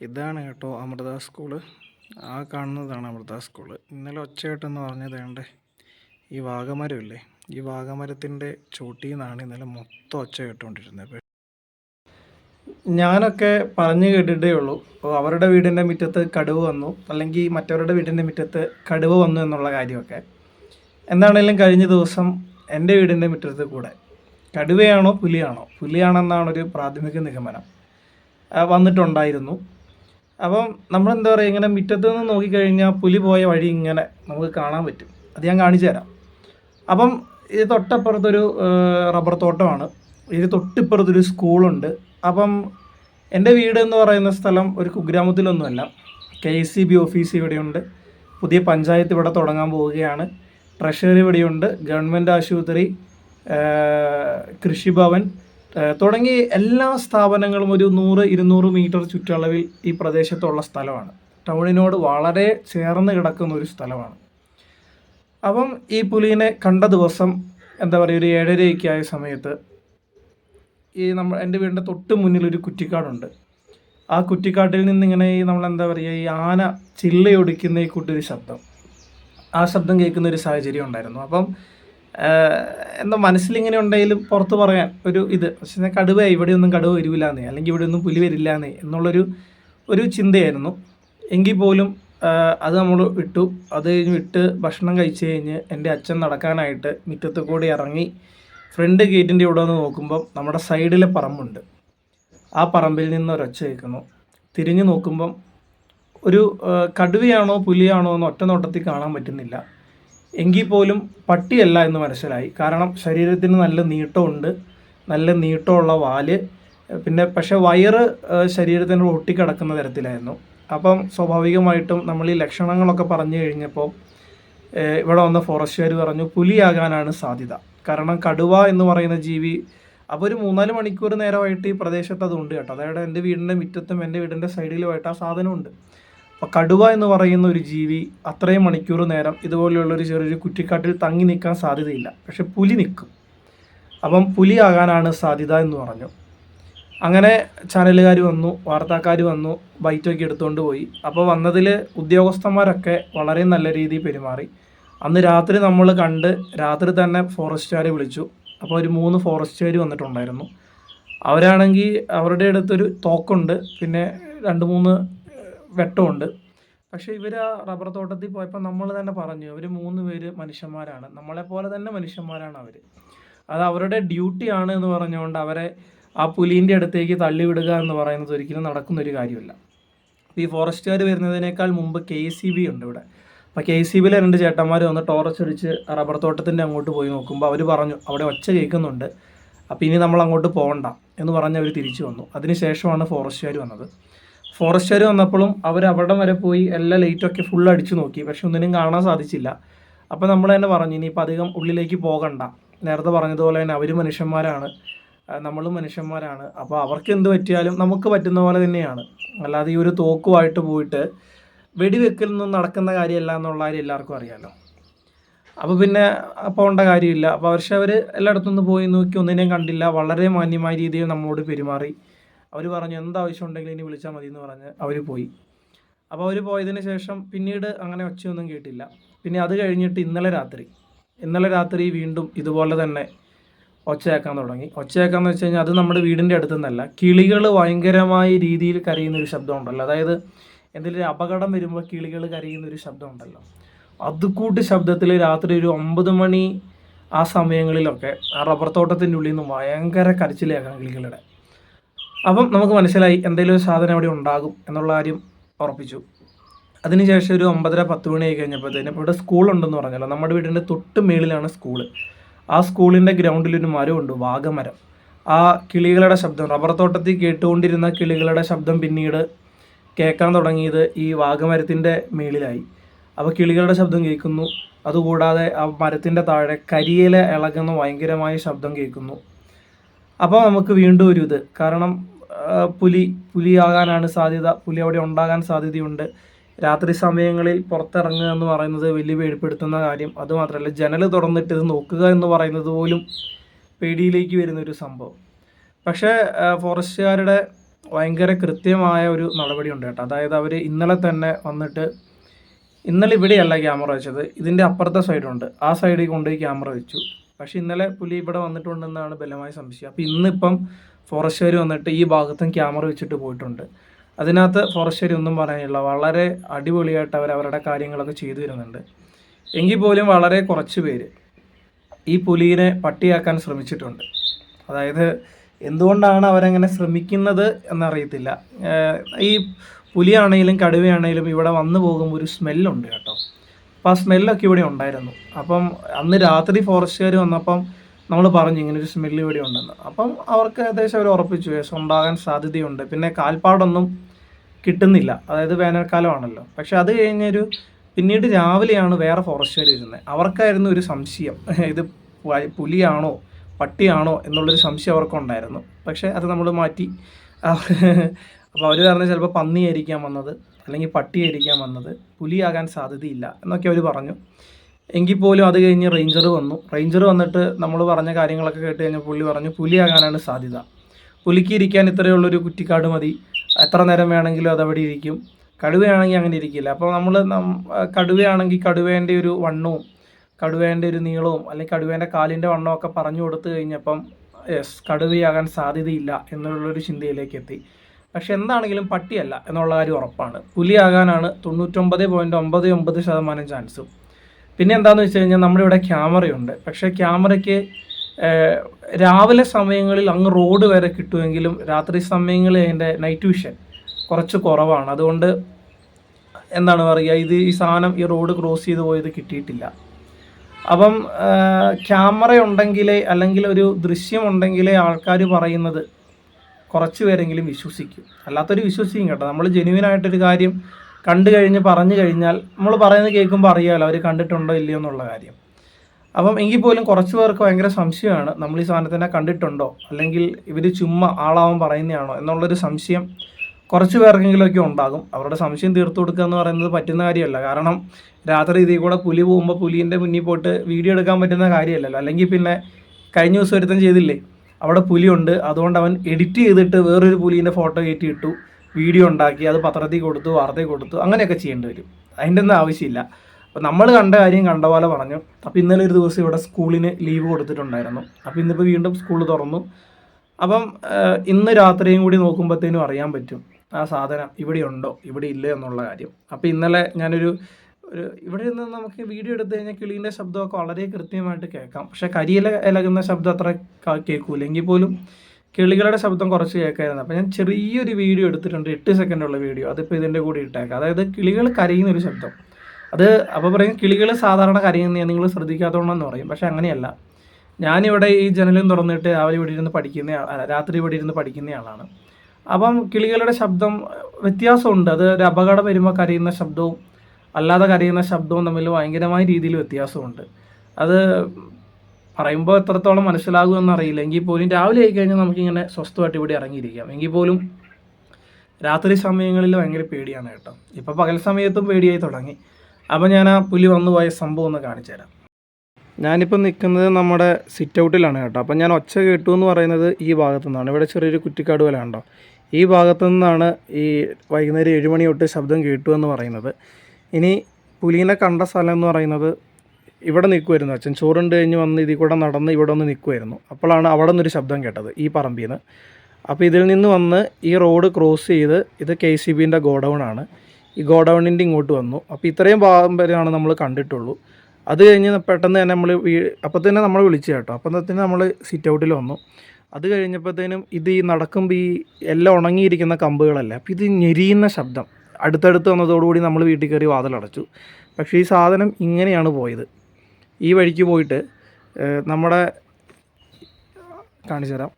ഇതാണ് കേട്ടോ അമൃത സ്കൂൾ. ആ കാണുന്നതാണ് അമൃത സ്കൂൾ. ഇന്നലെ ഒച്ചയായിട്ടെന്ന് പറഞ്ഞത് വേണ്ടേ ഈ വാഗമരമില്ലേ ഈ വാഗമരത്തിന്റെ ചൂട്ടിൽ നിന്നാണ് ഇന്നലെ മൊത്തം ഒച്ച കേട്ടുകൊണ്ടിരുന്നത് ഞാനൊക്കെ പറഞ്ഞു കേട്ടിട്ടേ ഉള്ളൂ. അപ്പോൾ അവരുടെ വീടിന്റെ മുറ്റത്ത് കടുവ് വന്നു അല്ലെങ്കിൽ മറ്റവരുടെ വീടിന്റെ മുറ്റത്ത് കടുവ് വന്നു എന്നുള്ള കാര്യമൊക്കെ. എന്താണേലും കഴിഞ്ഞ ദിവസം എന്റെ വീടിന്റെ മുറ്റത്ത് കൂടെ കടുവയാണോ പുലിയാണോ? പുലിയാണെന്നാണ് ഒരു പ്രാഥമിക നിഗമനം. വന്നിട്ടുണ്ടായിരുന്നു. അപ്പം നമ്മളെന്താ പറയുക ഇങ്ങനെ മുറ്റത്ത് നിന്ന് നോക്കിക്കഴിഞ്ഞാൽ പുലി പോയ വഴി ഇങ്ങനെ നമുക്ക് കാണാൻ പറ്റും. അത് ഞാൻ കാണിച്ചു തരാം. അപ്പം ഇത് തൊട്ടപ്പുറത്തൊരു റബ്ബർ തോട്ടമാണ്. ഇത് തൊട്ടിപ്പുറത്തൊരു സ്കൂളുണ്ട്. അപ്പം എന്റെ വീട് എന്ന് പറയുന്ന സ്ഥലം ഒരു കുഗ്രാമത്തിലൊന്നുമല്ല. K S C B office ഇവിടെയുണ്ട്. പുതിയ പഞ്ചായത്ത് ഇവിടെ തുടങ്ങാൻ പോവുകയാണ്. ട്രഷറി ഇവിടെയുണ്ട്. ഗവൺമെന്റ് ആശുപത്രി കൃഷിഭവൻ. തുടങ്ങി എല്ലാ സ്ഥാപനങ്ങളും ഒരു നൂറ് ഇരുന്നൂറ് മീറ്റർ ചുറ്റളവിൽ ഈ പ്രദേശത്തുള്ള സ്ഥലമാണ്. ടൗണിനോട് വളരെ ചേർന്ന് കിടക്കുന്ന ഒരു സ്ഥലമാണ്. അപ്പം ഈ പുലിനെ കണ്ട ദിവസം എന്താ പറയുക ഒരു ഏഴരയൊക്കെ ആയ സമയത്ത് ഈ നമ്മൾ എന്റെ വീടിന്റെ തൊട്ട് മുന്നിൽ ഒരു കുറ്റിക്കാടുണ്ട്. ആ കുറ്റിക്കാട്ടിൽ നിന്നിങ്ങനെ ഈ നമ്മൾ എന്താ പറയുക ഈ ആന ചില്ലയൊടിക്കുന്ന ഈ കൂട്ടൊരു ശബ്ദം. ആ ശബ്ദം കേൾക്കുന്ന ഒരു സാഹചര്യം ഉണ്ടായിരുന്നു. അപ്പം എന്താ മനസ്സിലിങ്ങനെ ഉണ്ടെങ്കിലും പുറത്ത് പറയാൻ ഒരു ഇത്. പക്ഷേ കടുവ ഇവിടെയൊന്നും കടുവ വരില്ലാന്നേ അല്ലെങ്കിൽ ഇവിടെയൊന്നും പുലി വരില്ലാന്നേ എന്നുള്ളൊരു ഒരു ചിന്തയായിരുന്നു. എങ്കിൽ പോലും അത് നമ്മൾ വിട്ടു. അത് കഴിഞ്ഞ് വിട്ട് ഭക്ഷണം കഴിച്ച് കഴിഞ്ഞ് എന്റെ അച്ഛൻ നടക്കാനായിട്ട് മുറ്റത്ത് കൂടി ഇറങ്ങി ഫ്രണ്ട് ഗേറ്റിന്റെ ഇവിടെ വന്ന് നോക്കുമ്പോൾ നമ്മുടെ സൈഡിലെ പറമ്പുണ്ട്. ആ പറമ്പിൽ നിന്ന് ഒരൊച്ച കേൾക്കുന്നു. തിരിഞ്ഞു നോക്കുമ്പം ഒരു കടുവയാണോ പുലിയാണോ എന്ന് ഒറ്റ നോട്ടത്തിൽ കാണാൻ പറ്റുന്നില്ല. എങ്കിൽ പോലും പട്ടിയല്ല എന്ന് മനസ്സിലായി. കാരണം ശരീരത്തിന് നല്ല നീട്ടമുണ്ട് നല്ല നീട്ടമുള്ള വാൽ പിന്നെ പക്ഷേ വയറ് ശരീരത്തിന് ഒട്ടിക്കിടക്കുന്ന തരത്തിലായിരുന്നു. അപ്പം സ്വാഭാവികമായിട്ടും നമ്മൾ ഈ ലക്ഷണങ്ങളൊക്കെ പറഞ്ഞു കഴിഞ്ഞപ്പോൾ ഇവിടെ വന്ന ഫോറസ്റ്റുകാർ പറഞ്ഞു പുലിയാകാനാണ് സാധ്യത. കാരണം കടുവ എന്ന് പറയുന്ന ജീവി അപ്പോൾ ഒരു മൂന്നാൽ മണിക്കൂർ നേരമായിട്ട് ഈ പ്രദേശത്ത് അതുണ്ട് കേട്ടോ. അതായത് എന്റെ വീടിന്റെ മുറ്റത്തും എന്റെ വീടിന്റെ സൈഡിലുമായിട്ട് ആ സാധനമുണ്ട്. അപ്പോൾ കടുവ എന്ന് പറയുന്ന ഒരു ജീവി അത്രയും മണിക്കൂർ നേരം ഇതുപോലെയുള്ള ഒരു ചെറിയൊരു കുറ്റിക്കാട്ടിൽ തങ്ങി നിൽക്കാൻ സാധ്യതയില്ല. പക്ഷെ പുലി നിൽക്കും. അപ്പം പുലി ആകാനാണ് സാധ്യത എന്ന് പറഞ്ഞു. അങ്ങനെ ചാനലുകാർ വന്നു വാർത്താക്കാർ വന്നു ബൈറ്റൊക്കെ എടുത്തുകൊണ്ട് പോയി. അപ്പോൾ വന്നതിൽ ഉദ്യോഗസ്ഥന്മാരൊക്കെ വളരെ നല്ല രീതിയിൽ പെരുമാറി. അന്ന് രാത്രി നമ്മൾ കണ്ട് രാത്രി തന്നെ ഫോറസ്റ്റുകാരെ വിളിച്ചു. അപ്പോൾ ഒരു മൂന്ന് ഫോറസ്റ്റുകാർ വന്നിട്ടുണ്ടായിരുന്നു. അവരാണെങ്കിൽ അവരുടെ അടുത്തൊരു തോക്കുണ്ട്. പിന്നെ രണ്ട് മൂന്ന് വെട്ടമുണ്ട്. പക്ഷേ ഇവർ ആ റബ്ബർ തോട്ടത്തിൽ പോയപ്പോൾ നമ്മൾ തന്നെ പറഞ്ഞു ഇവർ മൂന്ന് പേര് മനുഷ്യന്മാരാണ്. നമ്മളെപ്പോലെ തന്നെ മനുഷ്യന്മാരാണ് അവർ അത് അവരുടെ ഡ്യൂട്ടിയാണ് എന്ന് പറഞ്ഞുകൊണ്ട് അവരെ ആ പുലീന്റെ അടുത്തേക്ക് തള്ളിവിടുക എന്ന് പറയുന്നത് ഒരിക്കലും നടക്കുന്ന ഒരു കാര്യമല്ല. ഈ ഫോറസ്റ്റുകാർ വരുന്നതിനേക്കാൾ മുമ്പ് കെ സി ബി ഉണ്ട് ഇവിടെ. അപ്പോൾ കെ സി ബിയിലെ രണ്ട് ചേട്ടന്മാർ വന്ന് ടോർച്ച് അടിച്ച് റബ്ബർ തോട്ടത്തിന്റെ അങ്ങോട്ട് പോയി നോക്കുമ്പോൾ അവർ പറഞ്ഞു അവിടെ ഒച്ച കേൾക്കുന്നുണ്ട്. അപ്പോൾ ഇനി നമ്മൾ അങ്ങോട്ട് പോകണ്ട എന്ന് പറഞ്ഞ് അവർ തിരിച്ചു വന്നു. അതിനുശേഷമാണ് ഫോറസ്റ്റുകാർ വന്നത്. ഫോറസ്റ്റുകാർ വന്നപ്പോഴും അവർ അവിടം വരെ പോയി എല്ലാ ലൈറ്റൊക്കെ ഫുൾ അടിച്ചു നോക്കി. പക്ഷെ ഒന്നിനും കാണാൻ സാധിച്ചില്ല. അപ്പോൾ നമ്മൾ തന്നെ പറഞ്ഞു ഇനിയിപ്പോൾ അധികം ഉള്ളിലേക്ക് പോകണ്ട. നേരത്തെ പറഞ്ഞതുപോലെ തന്നെ അവർ മനുഷ്യന്മാരാണ്. നമ്മളും മനുഷ്യന്മാരാണ്. അപ്പോൾ അവർക്ക് എന്ത് പറ്റിയാലും നമുക്ക് പറ്റുന്ന പോലെ തന്നെയാണ്. അല്ലാതെ ഈ ഒരു തോക്കുമായിട്ട് പോയിട്ട് വെടിവെക്കലൊന്നും നടക്കുന്ന കാര്യമല്ല എന്നുള്ള കാര്യം എല്ലാവർക്കും അറിയാമല്ലോ അപ്പോൾ പിന്നെ പോകേണ്ട കാര്യമില്ല. അപ്പോൾ പക്ഷേ അവർ എല്ലായിടത്തുനിന്ന് പോയി നോക്കി ഒന്നിനെയും കണ്ടില്ല. വളരെ മാന്യമായ രീതിയിൽ നമ്മളോട് പെരുമാറി. അവർ പറഞ്ഞു എന്താവശ്യം ഉണ്ടെങ്കിലും ഇനി വിളിച്ചാൽ മതി എന്ന് പറഞ്ഞ് അവർ പോയി. അപ്പോൾ അവർ പോയതിന് ശേഷം പിന്നീട് അങ്ങനെ ഒച്ചയൊന്നും കേട്ടില്ല. പിന്നെ അത് കഴിഞ്ഞിട്ട് ഇന്നലെ രാത്രി ഇന്നലെ രാത്രി വീണ്ടും ഇതുപോലെ തന്നെ ഒച്ചയാക്കാൻ തുടങ്ങി. ഒച്ചയാക്കാന്ന് വെച്ച് കഴിഞ്ഞാൽ അത് നമ്മുടെ വീടിന്റെ അടുത്തുനിന്നല്ല കിളികൾ ഭയങ്കരമായ രീതിയിൽ കരയുന്ന ഒരു ശബ്ദം ഉണ്ടല്ലോ അതായത് എന്തെങ്കിലും അപകടം വരുമ്പോൾ കിളികൾ കരയുന്ന ഒരു ശബ്ദം ഉണ്ടല്ലോ അതുകൂട്ട് ശബ്ദത്തിൽ രാത്രി ഒരു ഒമ്പത് മണി ആ സമയങ്ങളിലൊക്കെ ആ റബ്ബർ തോട്ടത്തിന്റെ ഉള്ളിൽ നിന്ന് ഭയങ്കര കരച്ചിലേക്കാം കിളികളുടെ. അപ്പം നമുക്ക് മനസ്സിലായി എന്തെങ്കിലും ഒരു സാധനം അവിടെ ഉണ്ടാകും എന്നുള്ള കാര്യം ഉറപ്പിച്ചു. അതിനുശേഷം ഒരു ഒമ്പതര പത്ത് മണിയായി കഴിഞ്ഞപ്പോഴത്തേനും ഇവിടെ സ്കൂളുണ്ടെന്ന് പറഞ്ഞല്ലോ. നമ്മുടെ വീടിന്റെ തൊട്ട് മേളിലാണ് സ്കൂൾ ആ സ്കൂളിന്റെ ഗ്രൗണ്ടിലൊരു മരമുണ്ട് വാഗമരം. ആ കിളികളുടെ ശബ്ദം റബ്ബർ തോട്ടത്തിൽ കേട്ടുകൊണ്ടിരുന്ന കിളികളുടെ ശബ്ദം പിന്നീട് കേൾക്കാൻ തുടങ്ങിയത് ഈ വാഗമരത്തിന്റെ മേളിലായി. അപ്പോൾ കിളികളുടെ ശബ്ദം കേൾക്കുന്നു. അതുകൂടാതെ ആ മരത്തിന്റെ താഴെ കരിയില ഇളകുന്ന ഭയങ്കരമായ ശബ്ദം കേൾക്കുന്നു. അപ്പോൾ നമുക്ക് വീണ്ടും ഒരു ഇത്. കാരണം പുലി പുലിയാകാനാണ് സാധ്യത. പുലി അവിടെ ഉണ്ടാകാൻ സാധ്യതയുണ്ട്. രാത്രി സമയങ്ങളിൽ പുറത്തിറങ്ങുക എന്ന് പറയുന്നത് വലിയ പേടിപ്പെടുത്തുന്ന കാര്യം. അതുമാത്രമല്ല ജനൽ തുറന്നിട്ട് ഇത് നോക്കുക എന്ന് പറയുന്നത് പോലും പേടിയിലേക്ക് വരുന്ന ഒരു സംഭവം. പക്ഷേ ഫോറസ്റ്റുകാരുടെ ഭയങ്കര കൃത്യമായ ഒരു നടപടി ഉണ്ട് കേട്ടോ. അതായത് അവർ ഇന്നലെ തന്നെ വന്നിട്ട് ഇന്നലെ ഇവിടെയല്ല ക്യാമറ വെച്ചത് ഇതിന്റെ അപ്പുറത്തെ സൈഡുണ്ട്. ആ സൈഡിൽ കൊണ്ടുപോയി ക്യാമറ വെച്ചു. പക്ഷേ ഇന്നലെ പുലി ഇവിടെ വന്നിട്ടുണ്ടെന്നാണ് ബലമായ സംശയം. അപ്പോൾ ഇന്നിപ്പം ഫോറസ്റ്റുകാർ വന്നിട്ട് ഈ ഭാഗത്തും ക്യാമറ വെച്ചിട്ട് പോയിട്ടുണ്ട്. അതിനകത്ത് ഫോറസ്റ്റുകാർ ഒന്നും പറയാനില്ല. വളരെ അടിപൊളിയായിട്ട് അവർ അവരുടെ കാര്യങ്ങളൊക്കെ ചെയ്തു വരുന്നുണ്ട് എങ്കിൽ പോലും വളരെ കുറച്ച് പേര് ഈ പുലിയെ പട്ടിയാക്കാൻ ശ്രമിച്ചിട്ടുണ്ട്. അതായത് എന്തുകൊണ്ടാണ് അവരങ്ങനെ ശ്രമിക്കുന്നത് എന്നറിയത്തില്ല. ഈ പുലിയാണെങ്കിലും കടുവയാണെങ്കിലും ഇവിടെ വന്നു പോകുമ്പോൾ ഒരു സ്മെല്ലുണ്ട് കേട്ടോ. അപ്പോൾ ആ സ്മെല്ലൊക്കെ ഇവിടെ ഉണ്ടായിരുന്നു. അപ്പം അന്ന് രാത്രി ഫോറസ്റ്റുകാർ വന്നപ്പം നമ്മൾ പറഞ്ഞു ഇങ്ങനെ ഒരു സ്മെല്ല് ഇവിടെ ഉണ്ടെന്ന്. അപ്പം അവർക്ക് ഏകദേശം അവർ ഉറപ്പിച്ചു വിഷം ഉണ്ടാകാൻ സാധ്യതയുണ്ട്. പിന്നെ കാൽപ്പാടൊന്നും കിട്ടുന്നില്ല. അതായത് വേനൽക്കാലമാണല്ലോ. പക്ഷെ അത് കഴിഞ്ഞൊരു പിന്നീട് രാവിലെയാണ് വേറെ ഫോറസ്റ്റുകാർ വരുന്നത് അവർക്കായിരുന്നു ഒരു സംശയം. ഇത് പുലിയാണോ പട്ടിയാണോ എന്നുള്ളൊരു സംശയം അവർക്കുണ്ടായിരുന്നു. പക്ഷെ അത് നമ്മൾ മാറ്റി. അപ്പോൾ അവർ പറഞ്ഞ ചിലപ്പോൾ പന്നിയായിരിക്കാം വന്നത് അല്ലെങ്കിൽ പട്ടിയായിരിക്കാം വന്നത് പുലിയാകാൻ സാധ്യതയില്ല എന്നൊക്കെ അവർ പറഞ്ഞു. എങ്കിൽ പോലും അത് കഴിഞ്ഞ് റേഞ്ചർ വന്നു. റേഞ്ചർ വന്നിട്ട് നമ്മൾ പറഞ്ഞ കാര്യങ്ങളൊക്കെ കേട്ട് കഴിഞ്ഞാൽ പുള്ളി പറഞ്ഞു പുലിയാകാനാണ് സാധ്യത. പുലിക്ക് ഇരിക്കാൻ ഇത്രയുള്ളൊരു കുറ്റിക്കാട് മതി. എത്ര നേരം വേണമെങ്കിലും അതവിടെ ഇരിക്കും. കടുവയാണെങ്കിൽ അങ്ങനെ ഇരിക്കില്ല. അപ്പോൾ നമ്മൾ കടുവയാണെങ്കിൽ കടുവേന്റെ ഒരു വണ്ണവും കടുവേന്റെ ഒരു നീളവും അല്ലെങ്കിൽ കടുവേന്റെ കാലിന്റെ വണ്ണവും ഒക്കെ പറഞ്ഞു കൊടുത്തു കഴിഞ്ഞപ്പം യെസ് കടുവയാകാൻ സാധ്യതയില്ല എന്നുള്ളൊരു ചിന്തയിലേക്ക് എത്തി. പക്ഷെ എന്താണെങ്കിലും പട്ടിയല്ല എന്നുള്ള കാര്യം ഉറപ്പാണ്. പുലിയാകാനാണ് തൊണ്ണൂറ്റൊമ്പത് പോയിന്റ് ഒമ്പത് ഒമ്പത് ശതമാനം ചാൻസും. പിന്നെ എന്താണെന്ന് വെച്ച് കഴിഞ്ഞാൽ നമ്മുടെ ഇവിടെ ക്യാമറയുണ്ട്. പക്ഷേ ക്യാമറയ്ക്ക് രാവിലെ സമയങ്ങളിൽ അങ്ങ് റോഡ് വരെ കിട്ടുമെങ്കിലും രാത്രി സമയങ്ങളിൽ അതിന്റെ നൈറ്റ് വിഷൻ കുറച്ച് കുറവാണ്. അതുകൊണ്ട് എന്താണ് പറയുക ഇത് ഈ സാധനം ഈ റോഡ് ക്രോസ് ചെയ്ത് പോയത് കിട്ടിയിട്ടില്ല. അപ്പം ക്യാമറ ഉണ്ടെങ്കിലേ അല്ലെങ്കിൽ ഒരു ദൃശ്യം ഉണ്ടെങ്കിലേ ആൾക്കാർ പറയുന്നത് കുറച്ച് പേരെങ്കിലും വിശ്വസിക്കും. അല്ലാത്തൊരു വിശ്വസിക്കും കേട്ടോ. നമ്മൾ ജെനുവിനായിട്ടൊരു കാര്യം കണ്ടു കഴിഞ്ഞ് പറഞ്ഞു കഴിഞ്ഞാൽ നമ്മൾ പറയുന്നത് കേൾക്കുമ്പോൾ അറിയാമല്ലോ അവർ കണ്ടിട്ടുണ്ടോ ഇല്ലയോ എന്നുള്ള കാര്യം. അപ്പം എങ്കിൽ പോലും കുറച്ച് പേർക്ക് ഭയങ്കര സംശയമാണ് നമ്മൾ ഈ സാധനത്തിനെ കണ്ടിട്ടുണ്ടോ? അല്ലെങ്കിൽ ഇവർ ചുമ്മാ ആളാവാൻ പറയുന്നതാണോ എന്നുള്ളൊരു സംശയം കുറച്ച് പേർക്കെങ്കിലുമൊക്കെ ഉണ്ടാകും. അവരുടെ സംശയം തീർത്തു കൊടുക്കുക എന്ന് പറയുന്നത് പറ്റുന്ന കാര്യമല്ല. കാരണം രാത്രി ഇതിൽ കൂടെ പുലി പോകുമ്പോൾ പുലിന്റെ മുന്നിൽ പോയിട്ട് വീഡിയോ എടുക്കാൻ പറ്റുന്ന കാര്യമല്ലല്ലോ. അല്ലെങ്കിൽ പിന്നെ കഴിഞ്ഞ ദിവസം ഒരുത്തം ചെയ്തില്ലേ അവിടെ പുലിയുണ്ട്. അതുകൊണ്ട് അവൻ എഡിറ്റ് ചെയ്തിട്ട് വേറൊരു പുലീന്റെ ഫോട്ടോ കയറ്റി ഇട്ടു. വീഡിയോ ഉണ്ടാക്കി അത് പത്രത്തിൽ കൊടുത്തു വാർത്തയിൽ കൊടുത്തു അങ്ങനെയൊക്കെ ചെയ്യേണ്ടി വരും. അതിന്റെ ഒന്നും ആവശ്യമില്ല. അപ്പോൾ നമ്മൾ കണ്ട കാര്യം കണ്ട പോലെ പറഞ്ഞു. അപ്പോൾ ഇന്നലെ ഒരു ദിവസം ഇവിടെ സ്കൂളിന് ലീവ് കൊടുത്തിട്ടുണ്ടായിരുന്നു. അപ്പോൾ ഇന്നിപ്പോൾ വീണ്ടും സ്കൂൾ തുറന്നു. അപ്പം ഇന്ന് രാത്രിയും കൂടി നോക്കുമ്പോഴത്തേനും അറിയാൻ പറ്റും ആ സാധനം ഇവിടെ ഉണ്ടോ ഇവിടെ ഇല്ല എന്നുള്ള കാര്യം. അപ്പോൾ ഇന്നലെ ഞാനൊരു ഒരു ഇവിടെ നിന്ന് നമുക്ക് വീഡിയോ എടുത്തു കഴിഞ്ഞാൽ കിളീന്റെ ശബ്ദമൊക്കെ വളരെ കൃത്യമായിട്ട് കേൾക്കാം. പക്ഷേ കരിയില ഇലകുന്ന ശബ്ദം അത്ര കേൾക്കൂലെങ്കിൽ പോലും കിളികളുടെ ശബ്ദം കുറച്ച് കേൾക്കായിരുന്നു. അപ്പോൾ ഞാൻ ചെറിയൊരു വീഡിയോ എടുത്തിട്ടുണ്ട് എട്ട് സെക്കൻഡുള്ള വീഡിയോ. അതിപ്പോൾ ഇതിന്റെ കൂടി ഇട്ടേക്കാം. അതായത് കിളികൾ കരയുന്ന ഒരു ശബ്ദം. അത് അപ്പോൾ പറയും കിളികൾ സാധാരണ കരയുന്ന നിങ്ങൾ ശ്രദ്ധിക്കാത്തതുകൊണ്ടെന്ന് പറയും. പക്ഷേ അങ്ങനെയല്ല. ഞാനിവിടെ ഈ ജനലും തുറന്നിട്ട് രാവിലെ ഇവിടെ ഇരുന്ന് പഠിക്കുന്ന രാത്രി ഇവിടെ ഇരുന്ന് പഠിക്കുന്ന ആളാണ്. അപ്പം കിളികളുടെ ശബ്ദം വ്യത്യാസമുണ്ട്. അത് ഒരു അപകടം വരുമ്പോൾ കരയുന്ന ശബ്ദവും അല്ലാതെ കരയുന്ന ശബ്ദവും തമ്മിൽ ഭയങ്കരമായ രീതിയിൽ വ്യത്യാസമുണ്ട്. അത് പറയുമ്പോൾ എത്രത്തോളം മനസ്സിലാകുമെന്ന് അറിയില്ല എങ്കിൽ പോലും രാവിലെ ആയി കഴിഞ്ഞാൽ നമുക്കിങ്ങനെ സ്വസ്ഥമായിട്ട് ഇവിടെ ഇറങ്ങിയിരിക്കാം. എങ്കിൽ പോലും രാത്രി സമയങ്ങളിൽ ഭയങ്കര പേടിയാണ് കേട്ടോ. ഇപ്പോൾ പകൽ സമയത്തും പേടിയായി തുടങ്ങി. അപ്പോൾ ഞാൻ ആ പുലി വന്നു പോയ സംഭവം ഒന്ന് കാണിച്ചു തരാം. ഞാനിപ്പോൾ നിൽക്കുന്നത് നമ്മുടെ സിറ്റ് ഔട്ടിലാണ് കേട്ടോ. അപ്പം ഞാൻ ഒച്ച കേട്ടു എന്ന് പറയുന്നത് ഈ ഭാഗത്തു നിന്നാണ്. ഇവിടെ ചെറിയൊരു കുറ്റിക്കാട് പോലെ ഉണ്ടോ? ഈ ഭാഗത്തു നിന്നാണ് ഈ വൈകുന്നേരം ഏഴ് മണി തൊട്ട് ശബ്ദം കേട്ടു എന്ന് പറയുന്നത്. ഇനി പുലീനെ കണ്ട സ്ഥലം എന്ന് പറയുന്നത് ഇവിടെ നിൽക്കുമായിരുന്നു അച്ഛൻ. ചോറുണ്ട് കഴിഞ്ഞ് വന്ന് ഇതിൽ കൂടെ നടന്ന് ഇവിടെ ഒന്ന് നിൽക്കുമായിരുന്നു അപ്പോഴാണ് അവിടെ നിന്നൊരു ശബ്ദം കേട്ടത് ഈ പറമ്പിൽ നിന്ന് അപ്പോൾ ഇതിൽ നിന്ന് വന്ന് ഈ റോഡ് ക്രോസ് ചെയ്ത് ഇത് കെ സി ബിന്റെ ഗോഡൗൺ ആണ് ഈ ഗോഡൗണിന്റെ ഇങ്ങോട്ട് വന്നു. അപ്പോൾ ഇത്രയും ഭാഗം വരെയാണ് നമ്മൾ കണ്ടിട്ടുള്ളൂ. അത് കഴിഞ്ഞ് പെട്ടെന്ന് തന്നെ നമ്മൾ അപ്പോൾ തന്നെ നമ്മൾ വിളിച്ചു കേട്ടോ. അപ്പം തന്നെ നമ്മൾ സിറ്റ് ഔട്ടിൽ വന്നു. അത് കഴിഞ്ഞപ്പോഴത്തേനും ഇത് ഈ നടക്കുമ്പോൾ ഈ എല്ലാം ഉണങ്ങിയിരിക്കുന്ന കമ്പുകളല്ലേ അപ്പോൾ ഇത് ഞെരിയുന്ന ശബ്ദം. അടുത്തടുത്ത് വന്നതോടുകൂടി നമ്മൾ വീട്ടിൽ കയറി വാതിലടച്ചു. പക്ഷേ ഈ സാധനം ഇങ്ങനെയാണ് പോയത്. ഈ വഴിക്ക് പോയിട്ട് നമ്മുടെ കാണിച്ചു തരാം.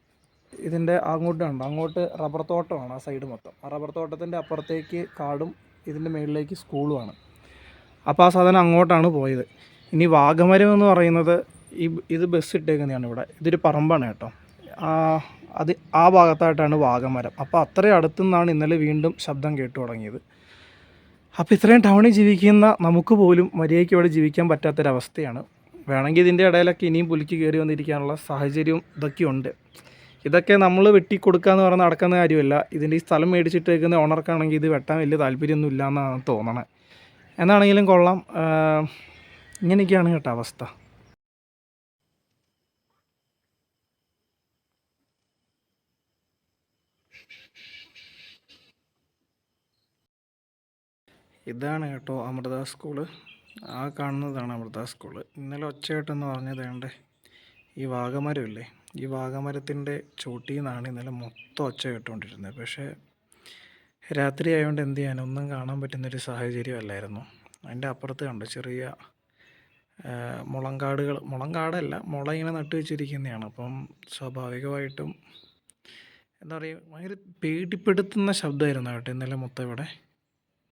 ഇതിന്റെ അങ്ങോട്ട് അങ്ങോട്ട് റബ്ബർ തോട്ടമാണ് ആ സൈഡ് മൊത്തം. ആ റബ്ബർ തോട്ടത്തിന്റെ അപ്പുറത്തേക്ക് കാടും ഇതിന്റെ മുകളിലേക്ക് സ്കൂളുമാണ് അപ്പോൾ ആ സാധനം അങ്ങോട്ടാണ് പോയത്. ഇനി വാഗമരം എന്ന് പറയുന്നത് ഈ ഇത് ബസ് ഇട്ടേക്കുന്നതാണ് ഇവിടെ. ഇതൊരു പറമ്പാണ് കേട്ടോ. അത് ആ ഭാഗത്തായിട്ടാണ് വാഗമരം. അപ്പോൾ അത്രയും അടുത്തു നിന്നാണ് ഇന്നലെ വീണ്ടും ശബ്ദം കേട്ടു തുടങ്ങിയത്. അപ്പോൾ ഇത്രയും ടൗണിൽ ജീവിക്കുന്ന നമുക്ക് പോലും മര്യാദയ്ക്ക് ഇവിടെ ജീവിക്കാൻ പറ്റാത്തൊരവസ്ഥയാണ്. വേണമെങ്കിൽ ഇതിന്റെ ഇടയിലൊക്കെ ഇനിയും പുലിക്ക് കയറി വന്നിരിക്കാനുള്ള സാഹചര്യം ഇതൊക്കെയുണ്ട്. ഇതൊക്കെ നമ്മൾ വെട്ടി കൊടുക്കുക എന്ന് പറഞ്ഞാൽ നടക്കുന്ന കാര്യമല്ല. ഇതിന്റെ ഈ സ്ഥലം മേടിച്ചിട്ടേക്കുന്ന ഓണർക്കാണെങ്കിൽ ഇത് വെട്ടാൻ വലിയ താല്പര്യമൊന്നും ഇല്ല എന്നാണ് തോന്നണത് എന്നാണെങ്കിലും കൊള്ളാം. ഇങ്ങനെയൊക്കെയാണ് കേട്ടോ അവസ്ഥ. ഇതാണ് കേട്ടോ അമൃത സ്കൂൾ. ആ കാണുന്നതാണ് അമൃത സ്കൂൾ. ഇന്നലെ ഒച്ചയായിട്ടെന്ന് പറഞ്ഞത് വേണ്ടേ ഈ വാഗമരമില്ലേ ഈ വാഗമരത്തിന്റെ ചോട്ടിൽ നിന്നാണ് ഇന്നലെ മൊത്തം ഒച്ച കേട്ടുകൊണ്ടിരുന്നത് പക്ഷേ രാത്രി ആയതുകൊണ്ട് എന്ത് ചെയ്യാൻ? ഒന്നും കാണാൻ പറ്റുന്നൊരു സാഹചര്യം അല്ലായിരുന്നു. അതിന്റെ അപ്പുറത്ത് കണ്ടു ചെറിയ മുളങ്കാടുകൾ മുളങ്കാടല്ല മുള ഇങ്ങനെ നട്ടു വെച്ചിരിക്കുന്നതാണ്. അപ്പം സ്വാഭാവികമായിട്ടും എന്താ പറയുക ഭയങ്കര പേടിപ്പെടുത്തുന്ന ശബ്ദമായിരുന്നു കേട്ടോ ഇന്നലെ മൊത്തം ഇവിടെ.